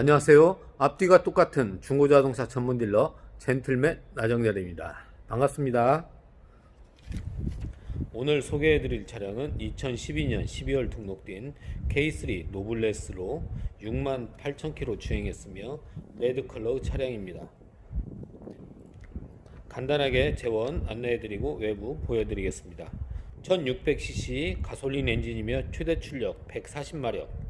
안녕하세요. 앞뒤가 똑같은 중고자동차 전문 딜러 젠틀맨 나정렬입니다. 반갑습니다. 오늘 소개해드릴 차량은 2012년 12월 등록된 K3 노블레스로 6만 8천 킬로 주행했으며 레드 컬러 차량입니다. 간단하게 재원 안내해드리고 외부 보여드리겠습니다. 1600cc 가솔린 엔진이며 최대 출력 140마력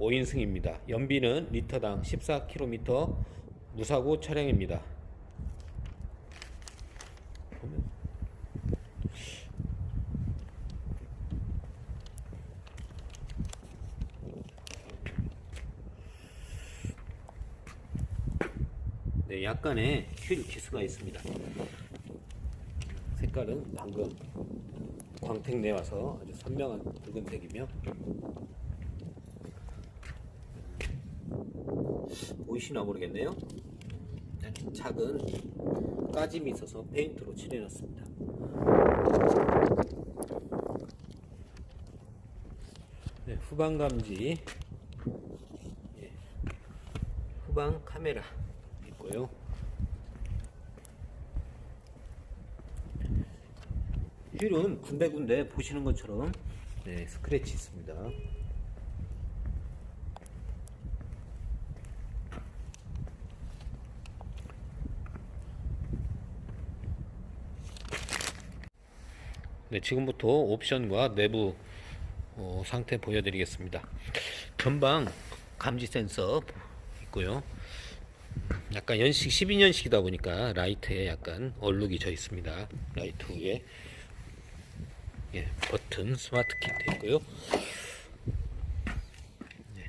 5인승입니다. 연비는 리터당 14km 무사고 차량입니다. 네, 약간의 휠 기스가 있습니다. 색깔은 방금 광택 내와서 아주 선명한 붉은색이며 보이시나 모르겠네요. 네, 작은 까짐이 있어서 페인트로 칠해놨습니다. 네, 후방 감지, 예, 후방 카메라 있고요. 휠은 군데군데 보시는 것처럼 네, 스크래치 있습니다. 네, 지금부터 옵션과 내부 어, 상태 보여드리겠습니다. 전방 감지 센서 있고요. 약간 연식 12년식이다 보니까 라이트에 약간 얼룩이 져 있습니다. 라이트 위에 예, 버튼 스마트 키트 있고요. 네.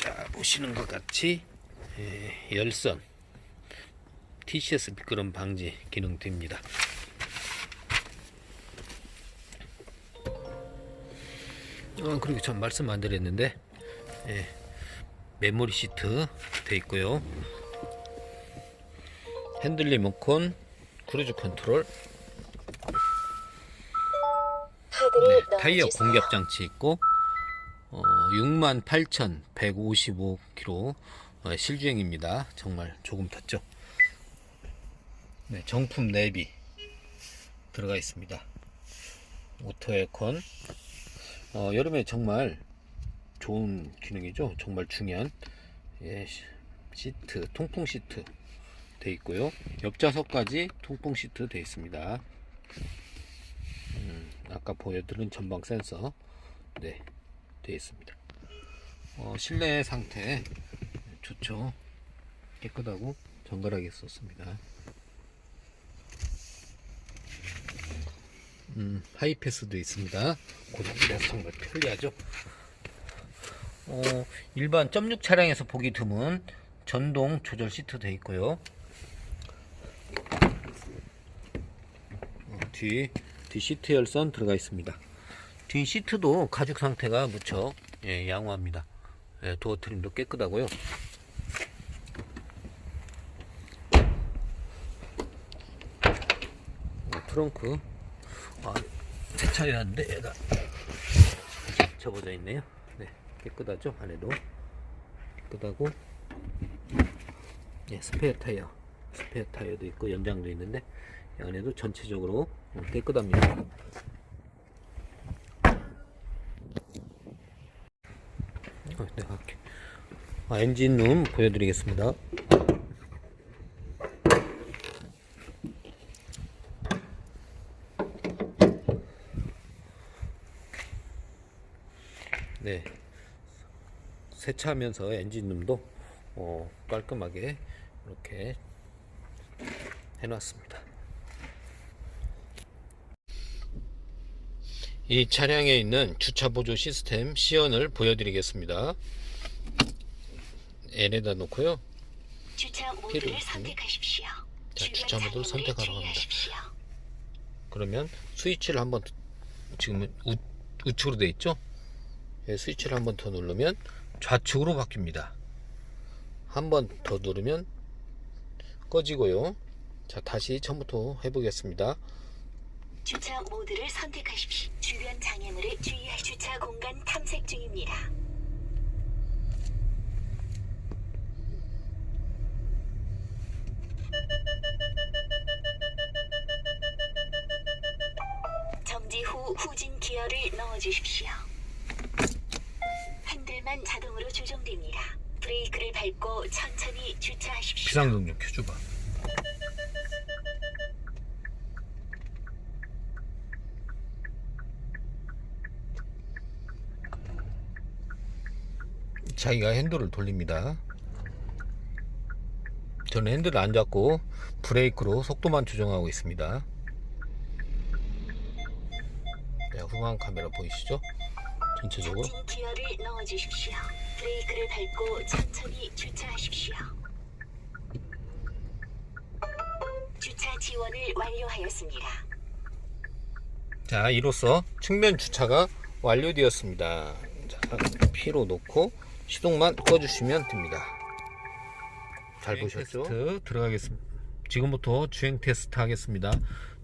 자 보시는 것 같이 예, 열선 TCS 미끄럼 방지 기능 됩니다. 어, 그리고 전 말씀 안 드렸는데 예, 메모리 시트 돼 있고요. 핸들 리모컨, 크루즈 컨트롤, 네, 타이어. 공급 장치 있고 어, 68,155km 어, 실주행입니다. 정말 조금 탔죠. 네, 정품 내비 들어가 있습니다. 오토 에어컨 어, 여름에 정말 좋은 기능이죠. 정말 중요한 예, 시- 시트 통풍 시트 돼 있고요. 옆좌석까지 통풍 시트 돼 있습니다. 아까 보여드린 전방 센서 네 되어 있습니다 어, 실내 상태 좋죠 깨끗하고 정갈하게 썼습니다 음, 하이패스도 있습니다 고속도로에서 정말 편리하죠 어, 일반 점육 차량에서 보기 드문 전동 조절 시트 되어 있고요 어, 뒤, 뒤 시트 열선 들어가 있습니다. 뒤 시트도 가죽 상태가 무척 예, 양호합니다. 예, 도어 트림도 깨끗하고요. 어, 트렁크 아, 세차해야 하는데 얘가 접어져 있네요. 네, 깨끗하죠 안에도 깨끗하고 예, 스페어 타이어 스페어 타이어도 있고 연장도 있는데 이 안에도 전체적으로 어, 깨끗합니다. 어, 할게. 아, 엔진룸 보여드리겠습니다. 네. 세차하면서 엔진룸도 어, 깔끔하게 이렇게 해놨습니다. 이 차량에 있는 주차 보조 시스템 시연을 보여드리겠습니다. N에다 놓고요. 주차 모드를. 선택하십시오. 자, 주차 모드를 선택하러 갑니다. 그러면 스위치를 한번 지금은 우, 우측으로 돼 있죠? 예, 스위치를 한 번 더 누르면 좌측으로 바뀝니다. 한 번 더 누르면 꺼지고요. 자, 다시 처음부터 해보겠습니다. 주차 모드를 선택하십시오. 주변 장애물을 주의할 주차 공간 탐색 중입니다. 정지 후 후진 기어를 넣어 주십시오. 핸들만 자동으로 조정됩니다. 브레이크를 밟고 천천히 주차하십시오. 비상등 좀 켜줘봐. 자기가 핸들을 돌립니다. 저는 핸들을 안 잡고 브레이크로 속도만 조정하고 있습니다. 네, 후방 카메라 보이시죠? 전체적으로. 기어를 넣어주십시오. 브레이크를 밟고 천천히 주차하십시오. 주차 지원을 완료하였습니다. 자, 이로써 측면 주차가 완료되었습니다. 자, P로 놓고 시동만 꺼주시면 됩니다. 잘 보셨죠? 테스트 들어가겠습니다. 지금부터 주행 테스트 하겠습니다.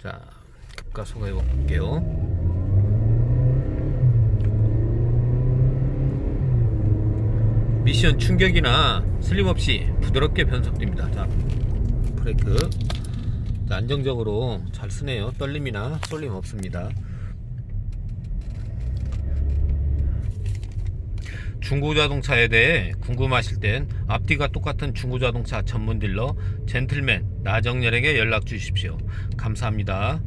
자, 급가속해 볼게요. 미션 충격이나 슬림 없이 부드럽게 변속됩니다. 자, 브레이크. 자, 안정적으로 잘 쓰네요. 떨림이나 쏠림 없습니다. 중고자동차에 대해 궁금하실 땐 앞뒤가 똑같은 중고자동차 전문 딜러 젠틀맨 나정렬에게 연락 주십시오. 감사합니다.